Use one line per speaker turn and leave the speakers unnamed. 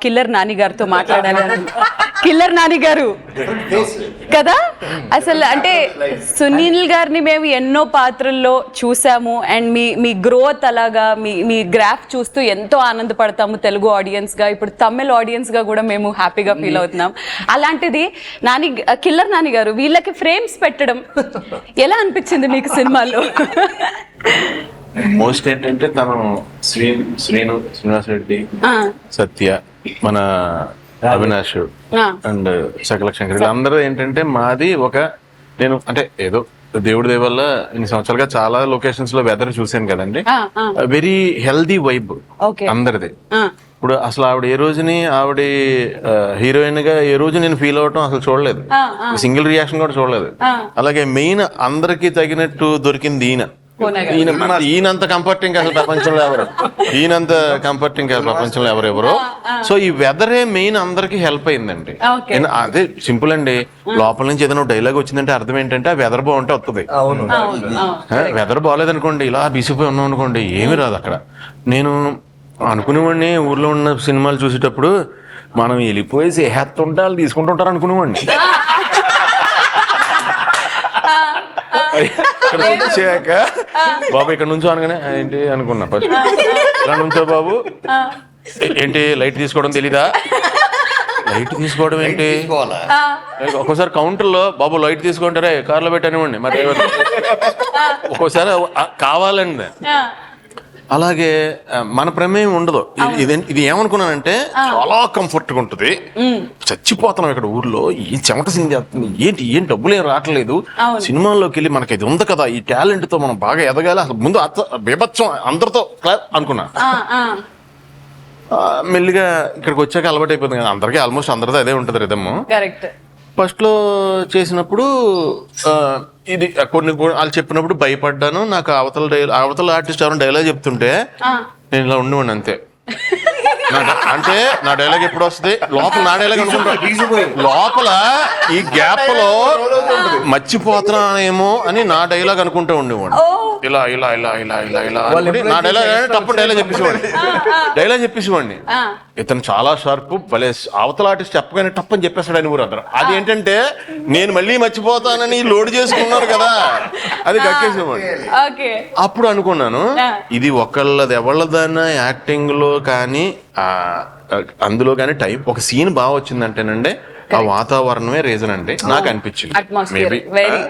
Killer Nani గారితో మాట్లాడాలి killer Nani గారు. కదా? అసలు అంటే సునీల్ గారిని మేము ఎన్నో పాత్రల్లో చూసాము. అండ్ మీ మీ గ్రోత్ అలాగా మీ మీ గ్రాఫ్ చూస్తూ ఎంతో ఆనందపడతాము తెలుగు ఆడియన్స్గా ఇప్పుడు తమిళ్ ఆడియన్స్గా కూడా మేము హ్యాపీగా ఫీల్ అవుతున్నాం. అలాంటిది నాని కిల్లర్ నాని గారు వీళ్ళకి ఫ్రేమ్స్ పెట్టడం ఎలా అనిపించింది మీకు సినిమాలో?
మోస్ట్ ఏంటంటే తను శ్రీ శ్రీను శ్రీనివాస్ రెడ్డి సత్య మన అవినాష్ అండ్ సకల శంకర్ అందరూ ఏంటంటే మాది ఒక నేను అంటే ఏదో దేవుడి వల్ల ఇన్ని సంవత్సరాలుగా చాలా లొకేషన్స్లో వెదర్ చూశాను కదండి. వెరీ హెల్దీ వైబ్ అందరిది. ఇప్పుడు అసలు ఆవిడ ఏ రోజుని ఆవిడ హీరోయిన్గా ఏ రోజు నేను ఫీల్ అవటం అసలు చూడలేదు. సింగిల్ రియాక్షన్ కూడా చూడలేదు. అలాగే మెయిన్ అందరికి తగినట్టు దొరికింది. ఈయన. ఈయనంత కంఫర్టింగ్ అసలు ప్రపంచంలో ఎవరు? ఈయనంత కంఫర్టింగ్ అసలు ప్రపంచంలో ఎవరెవరు సో ఈ వెదరే మెయిన్ అందరికి హెల్ప్ అయిందండి. అదే సింపుల్ అండి. లోపల నుంచి ఏదైనా డైలాగ్ వచ్చిందంటే అర్థం ఏంటంటే ఆ వెదర్ బాగుంటే వస్తుంది వెదర్ బాగాలేదనుకోండి ఇలా బిసిపోయి ఉన్నాం అనుకోండి ఏమీ రాదు అక్కడ. నేను అనుకునేవాడిని ఊర్లో ఉన్న సినిమాలు చూసేటప్పుడు మనం వెళ్ళిపోయి సేహత్తుంటే వాళ్ళు తీసుకుంటుంటారు అనుకునేవాడిని. ఇక్కడ వచ్చాక బాబు ఇక్కడ నుంచో అనగానే "ఆ, ఏంటి అనుకున్నా ఫస్ట్. ఇలా నుంచో బాబు. "ఏ- ఏంటి లైట్ తీసుకోవడం తెలీదా? లైట్ తీసుకోవడం ఏంటి? ఒక్కోసారి కౌంటర్లో బాబు లైట్ తీసుకుంటారే కార్లో పెట్టనివ్వండి మరి ఒక్కోసారి కావాలండి.
ఆ,
అలాగే మన ప్రమేయం ఉండదు. ఇది- ఇది ఏమనుకున్నానంటే చాలా కంఫర్ట్గా ఉంటుంది చచ్చిపోతున్నాం ఇక్కడ ఊర్లో ఈ చెమట సింది చేస్తుంది. ఏంటి ఏం డబ్బులు ఏం రావట్లేదు. సినిమాల్లోకి వెళ్ళి మనకి ఇది ఉంది కదా ఈ టాలెంట్తో మనం బాగా ఎదగాలి. అసలు ముందు బీభత్సం అందరితో అనుకున్నా. మెల్లిగా ఇక్కడికి వచ్చాక అలవాటు అయిపోతుంది కదా అందరికీ ఆల్మోస్ట్ అందరితో అదే ఉంటుంది రిధమ్
కరెక్ట్
ఫస్ట్లో చేసినప్పుడు ఇది కొన్ని వాళ్ళు చెప్పినప్పుడు భయపడ్డాను. నాకు అవతల అవతల ఆర్టిస్ట్ ఎవరైనా డైలాగ్ చెప్తుంటే. నేను ఇలా ఉండేవాడిని అంతే. అంటే నా డైలాగ్ ఎప్పుడు వస్తుంది? లోపల నా డైలాగ్ అనుకుంటా. లోపల ఈ గ్యాప్లో మర్చిపోతున్నానేమో అని నా డైలాగ్ అనుకుంటూ ఉండేవాడు ఇలా ఇలా ఇలా ఇలా ఇలా ఇలా నా డైలాగ్ తప్పు డైలాగ్ చెప్పేసేవాడిని. డైలాగ్ చెప్పేసేవాడిని. ఇతను చాలా షార్ప్ భలే అవతల ఆర్టిస్ట్ చెప్పగానే టప్పని చెప్పేస్తాడు అని ఊరు అందరు అది ఏంటంటే నేను మళ్ళీ మర్చిపోతానని లోడ్ చేసుకున్నారు కదా. అది కక్కేసేవాడు
ఓకే.
అప్పుడు అనుకున్నాను. ఇది ఒకళ్ళది ఎవళ్ళదన్నా యాక్టింగ్లో కానీ ఆ, అందులో కానీ టైం ఒక సీన్ బాగా వచ్చిందంటేనండి ఆ వాతావరణమే రీజన్ అండి. నాకు అనిపించింది.
Atmosphere
maybe
very